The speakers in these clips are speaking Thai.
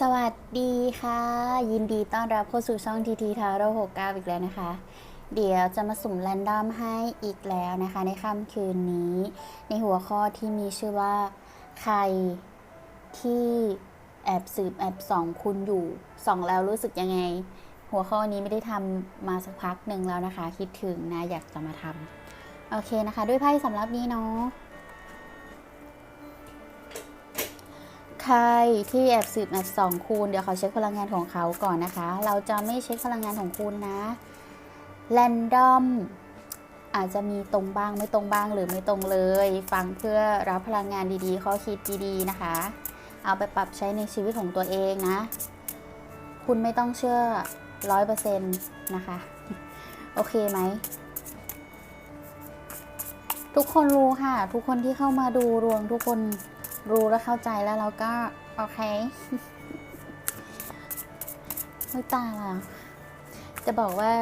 สวัสดีค่ะ ยินดีต้อนรับเข้าสู่ช่องทีทีทาโร่69อีกแล้วนะคะ เดี๋ยวจะมาสุ่มแรนดอมให้อีกแล้วนะคะ ในค่ำคืนนี้ ในหัวข้อที่มีชื่อว่า ใครที่แอบสืบแอบส่องคุณอยู่ส่องแล้วรู้สึกยังไง หัวข้อนี้ไม่ได้ทำมาสักพักหนึ่งแล้วนะคะ คิดถึงนะอยากจะมาทำโอเคนะคะ ด้วยไพ่สำหรับนี้เนาะ ใครที่แอบสืบแอบสองคุณเดี๋ยวเขาเช็คพลังงานของเขาก่อนนะคะ เราจะไม่เช็คพลังงานของคุณนะแรนดอมอาจจะมีตรงบ้างไม่ตรงบ้างหรือไม่ตรงเลย ฟังเพื่อรับพลังงานดีๆ ข้อคิดดีๆนะคะ เอาไปปรับใช้ในชีวิตของตัวเองนะ คุณไม่ต้องเชื่อร้อยเปอร์เซ็นต์นะคะ โอเคไหม ทุกคนรู้ค่ะ ทุกคนที่เข้ามาดูรวมทุกคน รู้และเข้าใจแล้วเราก็ โอเคไม่ตายละจะบอกว่า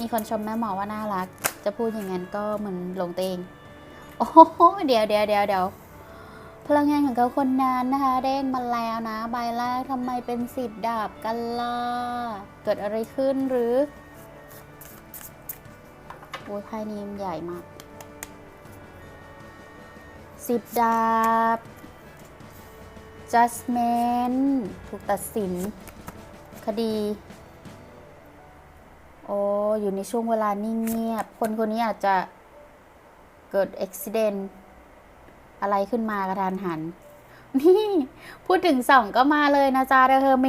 มีคนชมแม่หมอว่าน่ารัก จะพูดอย่างนั้นก็เหมือนหลงเตวเองโอ้โหเดี๋ยวเดี๋ยวเดี๋ยวเดี๋ยวพลังงานของเขาคนนั้นนะคะเด้งมาแล้วนะ ใบแรกทำไมเป็นสิบดาบกันล่ะ เกิดอะไรขึ้นหรือโอ้ยไพ่นี้มันใหญ่มากสิบดาบ judgment ถูกตัดสิน คดี โอ้ อยู่ในช่วงเวลานิ่งเงียบ คนคนนี้อาจจะเกิดอุบิเหตุอะไรขึ้นมากระทันหัน นี่ พูดถึงสองก็มาเลยนะจ๊ะเดอะเฮอร์เม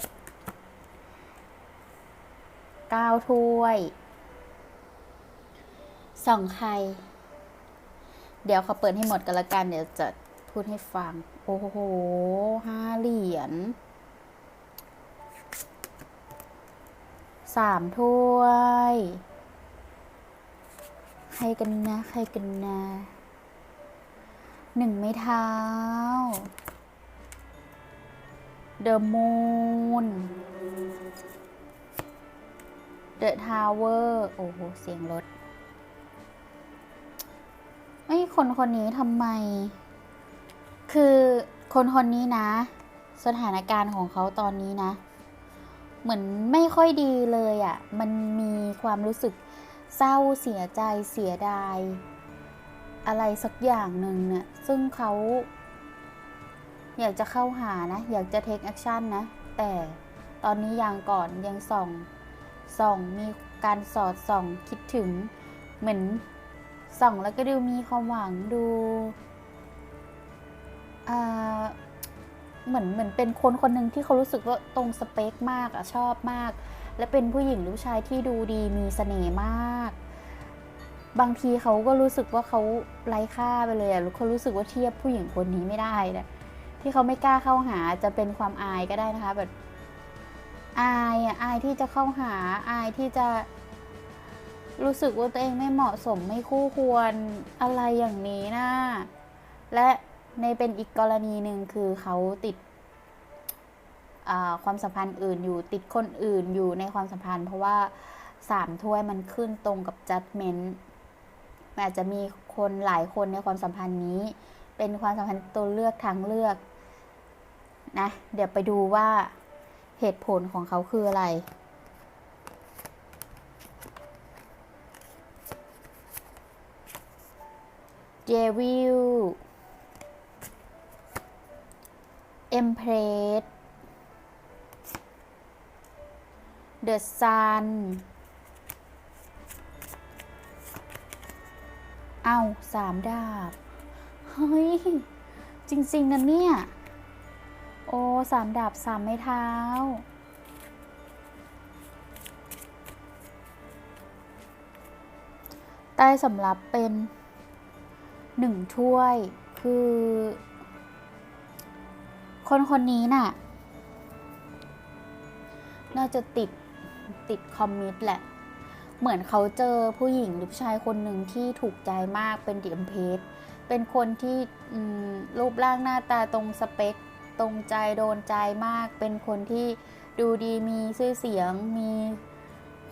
ดเก้าถ้วยสองใคร เดี๋ยวเขาเปิดให้หมดกันละกัน เดี๋ยวจะพูดให้ฟัง โอ้โหห้าเหรียญสามถ้วย ใครกันนะ ใครกันนะหนึ่งไม้เท้า The Moon The Tower โอ้โห เสียงรถไอ้คนคนนี้ทำไม คือคนคนนี้นะ สถานการณ์ของเขาตอนนี้นะ เหมือนไม่ค่อยดีเลยอะ่ะ มันมีความรู้สึกเศร้าเสียใจเสียดาย อะไรสักอย่างหนึ่งเนี่ยซึ่งเขาอยากจะเข้าหานะ อยากจะเทคแอคชั่นนะ แต่ตอนนี้ยังก่อนยังส่องส่องมีการสอดส่องคิดถึงเหมือนส่องแล้วก็ดูมีความหวังดู เหมือนเหมือนเป็นคนคนหนึ่งที่เขารู้สึกว่าตรงสเปคมากอะชอบมาก และเป็นผู้หญิงหรือชายที่ดูดีมีเสน่ห์มาก บางทีเขาก็รู้สึกว่าเขาไร้ค่าไปเลยอะเขารู้สึกว่าเทียบผู้หญิงคนนี้ไม่ได้นะที่เขาไม่กล้าเข้าหาจะเป็นความอายก็ได้นะคะแบบอายอะอายที่จะเข้าหาอายที่จะรู้สึกว่าตัวเองไม่เหมาะสมไม่คู่ควรอะไรอย่างนี้นะ และ ในเป็นอีกกรณีหนึ่งคือเขาติดความสัมพันธ์อื่นอยู่ติดคนอื่นอยู่ในความสัมพันธ์ เพราะว่าสามถ้วยมันขึ้นตรงกับ judgment มันอาจจะมีคนหลายคนในความสัมพันธ์นี้ เป็นความสัมพันธ์ตัวเลือกทางเลือกนะเดี๋ยวไปดูว่าเหตุผลของเขาคืออะไรเดวิล เอ็มเพรสเดอะซันเอาสามดาบ เฮ้ย จริง ๆนะเนี่ย โอ้สามดาบสามไม้เท้า ใต้สำรับเป็นหนึ่งถ้วยคือ คนคนนี้น่ะ น่าจะติดติดคอมมิตแหละ เหมือนเขาเจอผู้หญิงหรือผู้ชายคนหนึ่งที่ถูกใจมากเป็นดิมเพสเป็นคนที่รูปร่างหน้าตาตรงสเปค ตรงใจโดนใจมาก เป็นคนที่ดูดีมีชื่อเสียง มี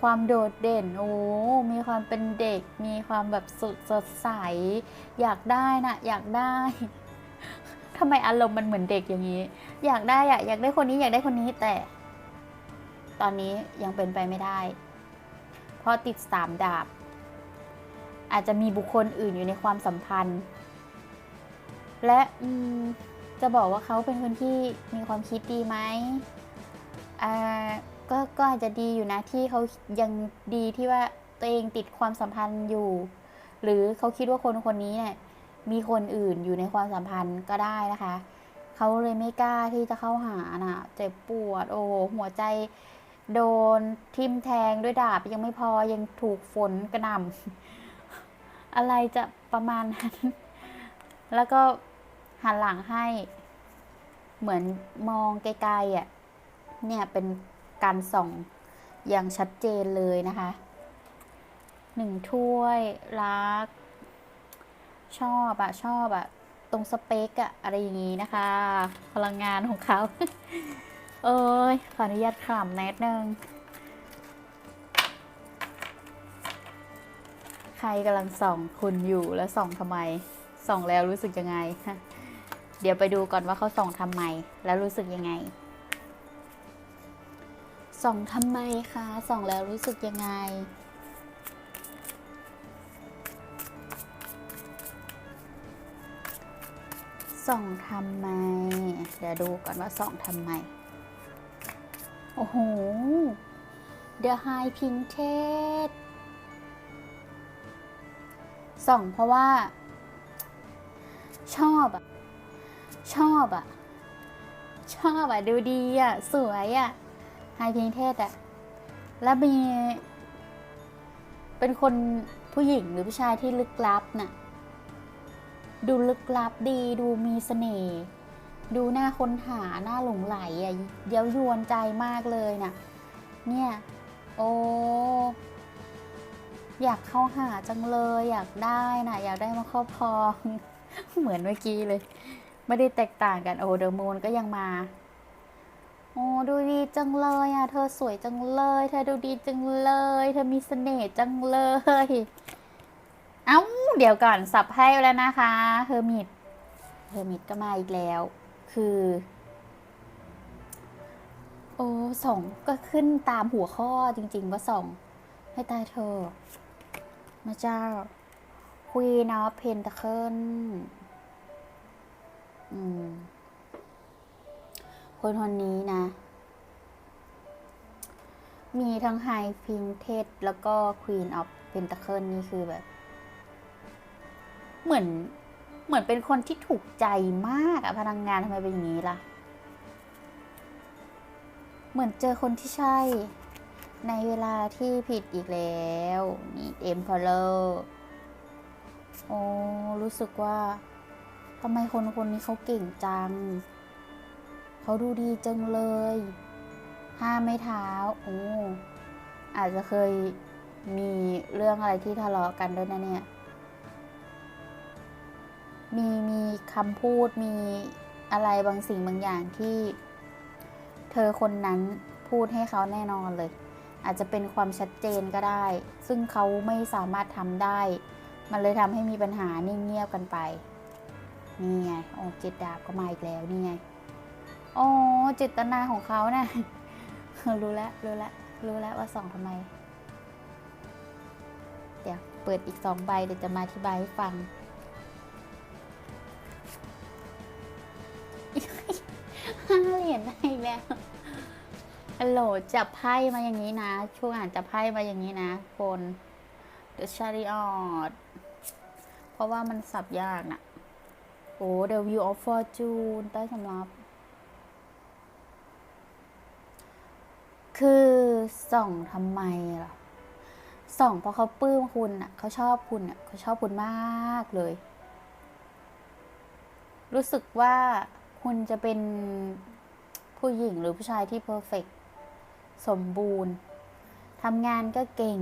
ความโดดเด่น โอ้ มีความเป็นเด็ก มีความแบบสดสดใส อยากได้นะ อยากได้ ทำไมอารมณ์มันเหมือนเด็กอย่างนี้ อยากได้อะอยากได้คนนี้อยากได้คนนี้แต่ ตอนนี้ยังเป็นไปไม่ได้ เพราะติดสามดาบ อาจจะมีบุคคลอื่นอยู่ในความสัมพันธ์ และจะบอกว่าเขาเป็นคนที่มีความคิดดีไหมอ่าก็ก็อาจจะดีอยู่นะที่เขายังดีที่ว่าตัวเองติดความสัมพันธ์อยู่ หรือเขาคิดว่าคนคนนี้เนี่ย มีคนอื่นอยู่ในความสัมพันธ์ก็ได้นะคะ เขาเลยไม่กล้าที่จะเข้าหาน่ะเจ็บปวด โอ้โหหัวใจโดนทิ่มแทงด้วยดาบยังไม่พอยังถูกฝนกระหน่ำอะไรจะประมาณนั้น แล้วก็หันหลังให้ เหมือนมองไกลๆอะ เนี่ยเป็นการส่องอย่างชัดเจนเลยนะคะ หนึ่งถ้วยรัก ชอบอะชอบอะตรงสเปคอะอะไรอย่างนี้นะคะ พลังงานของเขา เอ้ย ขออนุญาตขำแนิดนึง ใครกำลังส่องคุณอยู่แล้วส่องทำไม ส่องแล้วรู้สึกยังไง เดี๋ยวไปดูก่อนว่าเขาส่องทำไม แล้วรู้สึกยังไง ส่องทำไมคะ ส่องแล้วรู้สึกยังไง ส่องทำไม เดี๋ยวดูก่อนว่าส่องทำไม โอ้โห The High Painted ส่องเพราะว่า ชอบอะชอบอะชอบอะดูดีอะสวยอะไฮพิงเทศอะแล้วมี เป็นคนผู้หญิงหรือผู้ชายที่ลึกลับน่ะ ดูลึกลับดีดูมีเสน่ห์ดูหน่าค้นหาหน่าหลงไหลอะเย้ายวนใจมากเลยนะเนี่ย โอ้อยากเข้าหาจังเลยอยากได้นะอยากได้มาครอบครอง เหมือนเมื่อกี้เลย ไม่ได้แตกต่างกันโอ้เดอะมูนก็ยังมาโอ้ดูดีจังเลยอะ เธอสวยจังเลย เธอดูดีจังเลย เธอมีเสน่ห์จังเลย เอ้า เดี๋ยวก่อนสับให้แล้วนะคะเฮอร์มิตเฮอร์มิตก็มาอีกแล้ว คือ โอ้สองก็ขึ้นตามหัวข้อจริง ๆ ว่าสองให้ตายเธอมาเจ้า Queen of Pentacle อืมคนคนนี้นะ มีทั้ง High Painted แล้วก็ Queen of Pentacle นี่คือแบบ เหมือนเหมือนเป็นคนที่ถูกใจมากอะพลังงานทำไมเป็นอย่างนี้ล่ะ เหมือนเจอคนที่ใช่ ในเวลาที่ผิดอีกแล้วนี่เอ็มพอลเลอร์โอ้รู้สึกว่าทำไมคนคนนี้เขาเก่งจัง เขาดูดีจังเลย ห้ามไม่เท้าโอ้อาจจะเคยมีเรื่องอะไรที่ทะเลาะกันด้วยนะเนี่ย มีมีคำพูดมีอะไรบางสิ่งบางอย่างที่ เธอคนนั้นพูดให้เขาแน่นอนเลย อาจจะเป็นความชัดเจนก็ได้ ซึ่งเขาไม่สามารถทำได้ มันเลยทำให้มีปัญหานิ่งเงียบกันไป นี่ไงโอ้เจตดาบก็มาอีกแล้วนี่ไงโอ้เจตนาของเขานะ่ะรู้แล้วรู้แล้วรู้แล้วว่าส่องทำไม เดี๋ยวเปิดอีกสองใบเดี๋ยวจะมาอธิบายให้ฟัง อีกแล้วฮัลโหลจับไพ่มาอย่างนี้นะ ช่วงอ่านจับไพ่มาอย่างนี้นะ คน The Chariot เพราะว่ามันสับยากนะโอ้ The View of Fortune ใต้สำรับคือส่องทำไมล่ะส่องเพราะเขาปลื้มคุณอะเขาชอบคุณอะเขาชอบคุณมากเลย รู้สึกว่าคุณจะเป็น ผู้หญิงหรือผู้ชายที่เพอร์เฟกสมบูรณ์ทำงานก็เก่ง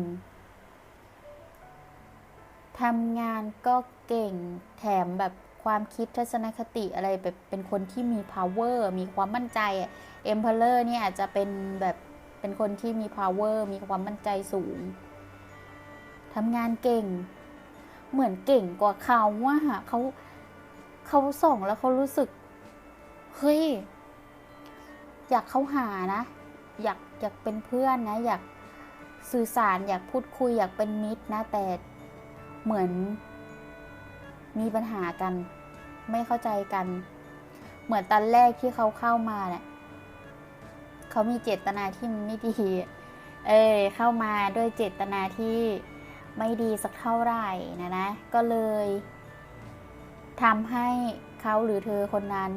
ทำงานก็เก่งแถมแบบความคิดทัศนคติอะไรแบบเป็นคนที่มี power มีความมั่นใจเอะ Emperor เนี่ยอาจจะเป็นแบบเป็นคนที่มี power มีความมั่นใจสูงทำงานเก่ง เหมือนเก่งกว่าเขาว่าเขาเขาส่องแล้วเขารู้สึก เฮ้ย อยากเข้าหานะ อยากอยากเป็นเพื่อนนะ อยากสื่อสารอยากพูดคุยอยากเป็นมิตรนะ แต่เหมือนมีปัญหากัน ไม่เข้าใจกัน เหมือนตอนแรกที่เขาเข้ามาเนี่ยเขามีเจตนาที่มันไม่ดีเออเข้ามาด้วยเจตนาที่ไม่ดีสักเท่าไหร่นะนะ ก็เลยทำให้เขาหรือเธอคนนั้น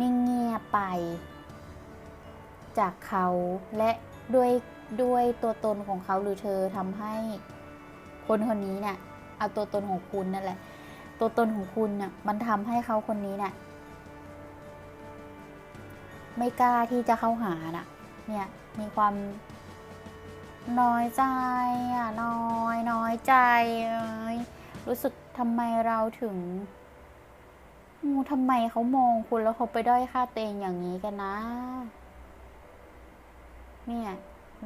นิ่งเงียบไป จากเขาและด้วยด้วยตัวตนของเขาหรือเธอทำให้คนคนนี้เนี่ยเอาตัวตนของคุณนั่นแหละ ตัวตนของคุณน่ะมันทำให้เขาคนนี้น่ะไม่กล้าที่จะเข้าหาน่ะ เนี่ยมีความน้อยใจอะน้อยน้อยใจ รู้สึกทำไมเราถึง งูทำไมเขามองคุณแล้วเขาไปด้อยค่าตัวเองอย่างนี้กันนะ เนี่ย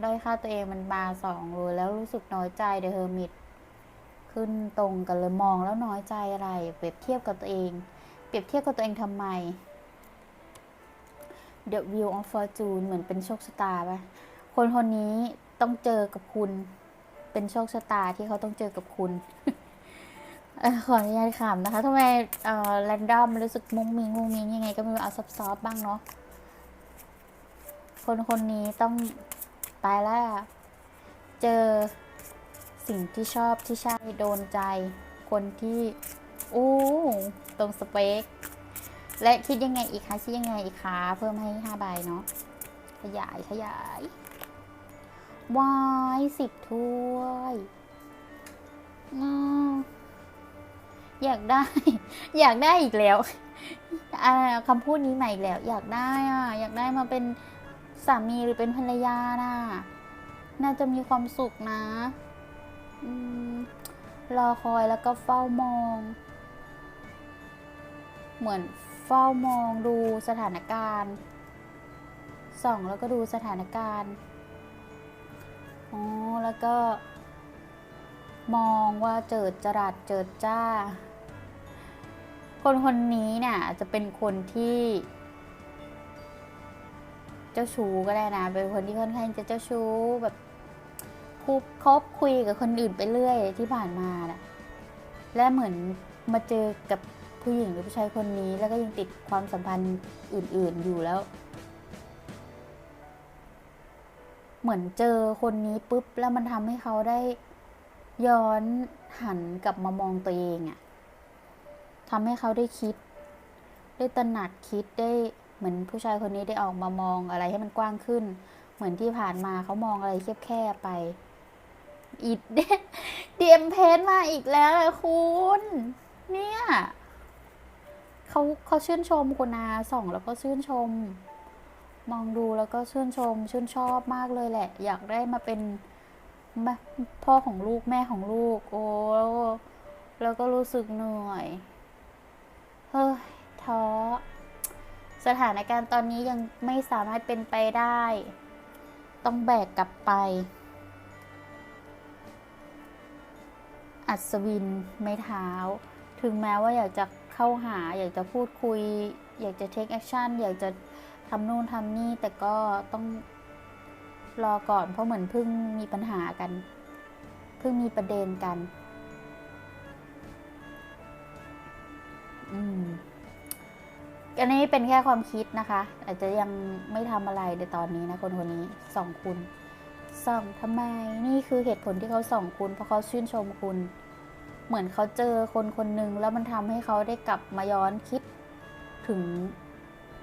ด้อยค่าตัวเองมันมาสองเลยแล้วรู้สึกน้อยใจเดอะเฮอร์มิตขึ้นตรงกันเลยมองแล้วน้อยใจอะไร เปรียบเทียบกับตัวเอง เปรียบเทียบกับตัวเองทำไม The Wheel of Fortune เหมือนเป็นโชคชะตาปะคนคนนี้ต้องเจอกับคุณ เป็นโชคชะตาที่เขาต้องเจอกับคุณ ขออนุญาตขำนะคะทำไมเอ่อแรนดอมรู้สึกมุ้งมิงมุ้งมิงยังไงก็ไม่รู้เอาซอฟๆบ้างเนาะคนคนนี้ต้องตายแล้ว เจอสิ่งที่ชอบที่ใช่โดนใจ คนที่อู้ตรงสเปค และคิดยังไงอีกคะคิดยังไงอีกคะเพิ่มให้ห้าใบเนาะขยายขยายวายสิบถ้วยอ้า อยากได้ อยากได้อีกแล้วอ่าคำพูดนี้ใหม่อีกแล้ว อยากได้อะอยากได้มาเป็นสามีหรือเป็นภรรยาน่ะน่าจะมีความสุขนะอรอคอยแล้วก็เฝ้ามอง เหมือนเฝ้ามองดูสถานการณ์ส่องแล้วก็ดูสถานการณ์อ๋อแล้วก็ มองว่าเจิดจรัสเจิดจ้า คนคนนี้เนี่ยจะเป็นคนที่ เจ้าชู้ก็ได้นะ เป็นคนที่ค่อนข้างจะเจ้าชู้แบบคุบคบคุยกับคนอื่นไปเรื่อยที่ผ่านมานะและเหมือนมาเจอกับผู้หญิงหรือผู้ชายคนนี้ แล้วก็ยังติดความสัมพันธ์อื่น ๆอยู่แล้ว เหมือนเจอคนนี้ปุ๊บแล้วมันทำให้เขาได้ย้อนหันกลับมามองตัวเองอะ ทำให้เขาได้คิด ได้ตระหนักคิดได้เหมือนผู้ชายคนนี้ได้ออกมามองอะไรให้มันกว้างขึ้น เหมือนที่ผ่านมาเขามองอะไรแคบๆไปอีดดีเอ็มเพนมาอีกแล้วเลยคุณ เนี่ยเขาเขาชื่นชมคุณนาส่องแล้วก็ชื่นชม มองดูแล้วก็ชื่นชม ชื่นชอบมากเลยแหละ อยากได้มาเป็นพ่อของลูกแม่ของลูก โอ้แล้วก็รู้สึกเหนื่อย เฮ้ยท้อ สถานการณ์ตอนนี้ยังไม่สามารถเป็นไปได้ ต้องแบกกลับไป อัศวินไม่เท้า ถึงแม้ว่าอยากจะเข้าหา อยากจะพูดคุย อยากจะเทคแอคชั่น อยากจะทำนู่นทำนี่ แต่ก็ต้องรอก่อนเพราะเหมือนเพิ่งมีปัญหากัน เพิ่งมีประเด็นกัน อันนี้เป็นแค่ความคิดนะคะ อาจจะยังไม่ทำอะไรในตอนนี้นะคนคนนี้ส่องคุณส่องทำไมนี่คือเหตุผลที่เขาส่องคุณ เพราะเขาชื่นชมคุณ เหมือนเขาเจอคนคนหนึ่งแล้วมันทำให้เขาได้กลับมาย้อนคิดถึง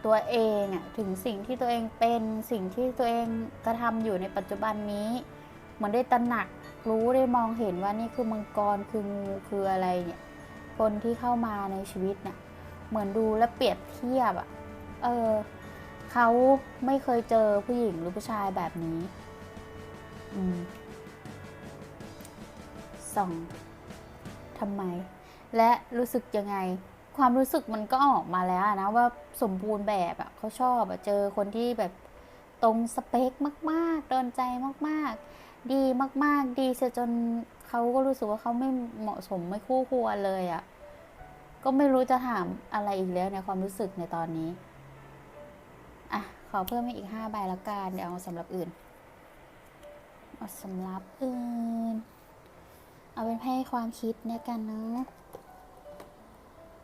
ตัวเองอะถึงสิ่งที่ตัวเองเป็นสิ่งที่ตัวเองกระทำอยู่ในปัจจุบันนี้ เหมือนได้ตระหนักรู้ได้มองเห็นว่านี่คือมังกรคืองูคืออะไรเนี่ย คนที่เข้ามาในชีวิตเนี่ยเหมือนดูและเปรียบเทียบอะเออเขาไม่เคยเจอผู้หญิงหรือผู้ชายแบบนี้อืมสองทำไม และรู้สึกยังไง ความรู้สึกมันก็ออกมาแล้วนะว่าสมบูรณ์แบบอะเขาชอบอะเจอคนที่แบบตรงสเปคมาก ๆ โดนใจมาก ๆ ดีมาก ๆ ดีเสียจน เขาก็รู้สึกว่าเขาไม่เหมาะสมไม่คู่ควรเลยอะก็ไม่รู้จะถามอะไรอีกแล้วในความรู้สึกในตอนนี้ อะ ขอเพิ่มอีกห้าใบละกันเดี๋ยวเอาสำหรับอื่น เอาสำหรับอื่น เอาเป็นให้ความคิดเนี่ยกันเนาะ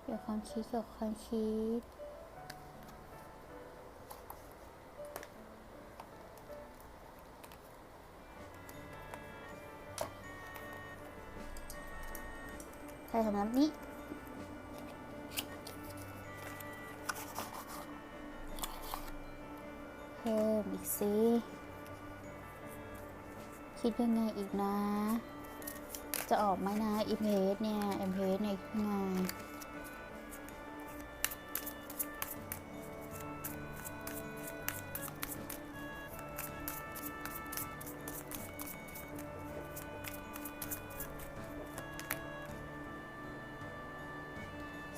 เกี่ยวความคิดเกี่ยวความคิด ส่สำหรับนี้เพิ่มอีกสิคิดยังไงอีกนะ จะออกไหมนะอีเพสเนี่ยอิมเพสเนี่ยคิดยังไง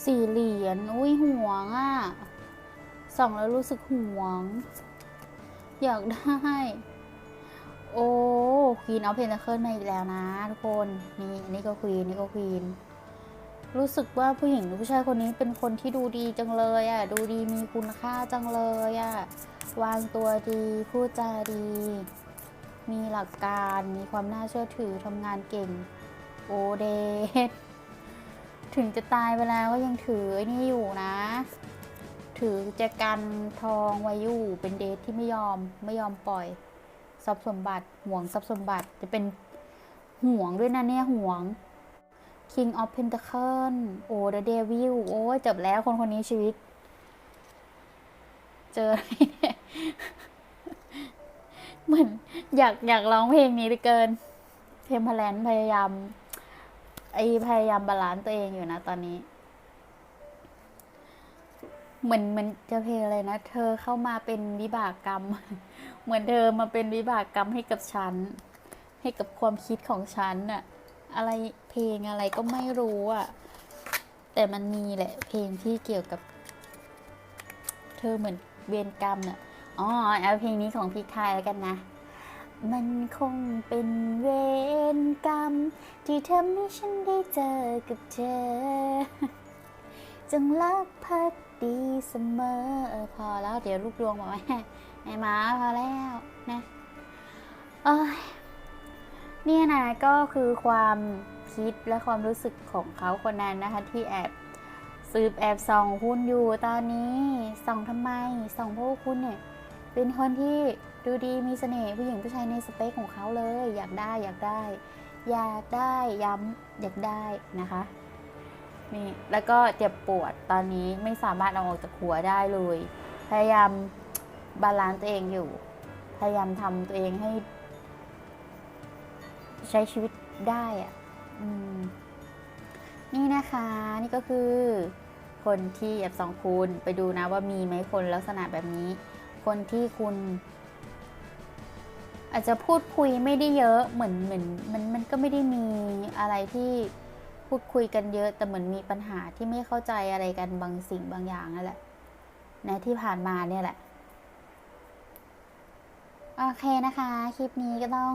สี่เหรียญอุ้ยห่วงอะ่ะส่องแล้วรู้สึกห่วง อยากได้ โอ้ควีนเอาเพนทาเคิลมาอีกแล้วนะทุกคนนี่นนี้ก็ควีนนี่ก็ควีนรู้สึกว่าผู้หญิงหรือผู้ชายคนนี้เป็นคนที่ดูดีจังเลยอะ่ะดูดีมีคุณค่าจังเลยอะ่ะวางตัวดีพูดจาดี มีหลักการมีความน่าเชื่อถือทำงานเก่ง โอเด ถึงจะตายไปแล้วก็ยังถือไอ้นี่อยู่นะ ถือแจกันทองไว้อยู่เป็นเดทที่ไม่ยอมไม่ยอมปล่อยทรัพย์สมบัติห่วงทรัพย์สมบัติจะเป็นห่วงด้วยนะเนี่ยห่วง King of Pentacle โอ้ The Devil โอ้จบแล้วคนคนนี้ชีวิต เจอเหมือนอยากอยากร้องเพลงนี้เหลือเกิน เทมเพลนพยายาม ไอพยายามบาลานซ์ตัวเองอยู่นะตอนนี้ เหมือนเหมือนจะเพลงอะไรนะ เธอเข้ามาเป็นวิบากกรรม เหมือนเธอมาเป็นวิบากกรรมให้กับฉัน ให้กับความคิดของฉันน่ะ อะไรเพลงอะไรก็ไม่รู้อะ แต่มันมีแหละ เพลงที่เกี่ยวกับ เธอเหมือนเวรกรรมน่ะอ๋อเอาเพลงนี้ของพี่คายแล้วกันนะ มันคงเป็นเวรกรรม ที่ทำให้ฉันได้เจอกับเธอ จงรักภักดีเสมอเออพอแล้วเดี๋ยวลูกดวงบอกว่าไอ้หมาพอแล้วนะเอ้ยเนี่ยนะก็คือความคิดและความรู้สึกของเขาคนนั้นนะคะที่แอบสืบแอบส่องคุณอยู่ตอนนี้ส่องทำไมส่องพว่าคุณเนี่ย เป็นคนที่ดูดีมีเสน่ห์ผู้หญิงผู้ชายในสเปคของเขาเลย อยากได้อยากได้ อยากได้ย้ำอยากได้นะคะนี่แล้วก็เจ็บปวดตอนนี้ไม่สามารถเอาออกจากหัวได้เลย พยายามบาลานซ์ตัวเองอยู่ พยายามทำตัวเองให้ ใช้ชีวิตได้อะอนี่นะคะ นี่ก็คือ คนที่แอบสองคุณไปดูนะว่ามีไหมคนลักษณะแบบนี้ คนที่คุณ อาจจะพูดคุยไม่ได้เยอะเหมือนเหมือนมันมันก็ไม่ได้มีอะไรที่พูดคุยกันเยอะ แต่เหมือนมีปัญหาที่ไม่เข้าใจอะไรกันบางสิ่งบางอย่างนั่นแหละนะที่ผ่านมาเนี่ยแหละโอเคนะคะ คลิปนี้ก็ต้อง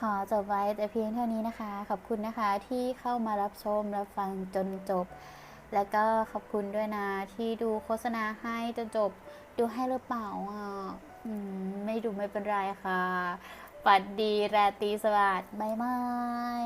ขอจบไว้แต่เพียงเท่านี้นะคะ ขอบคุณนะคะที่เข้ามารับชมรับฟังจนจบ แล้วก็ขอบคุณด้วยนะ ที่ดูโฆษณาให้จนจบดูให้หรือเปล่าอะอืมไม่ดูไม่เป็นไรค่ะ ปัดดี ราตรีสวัสดิ์บายบาย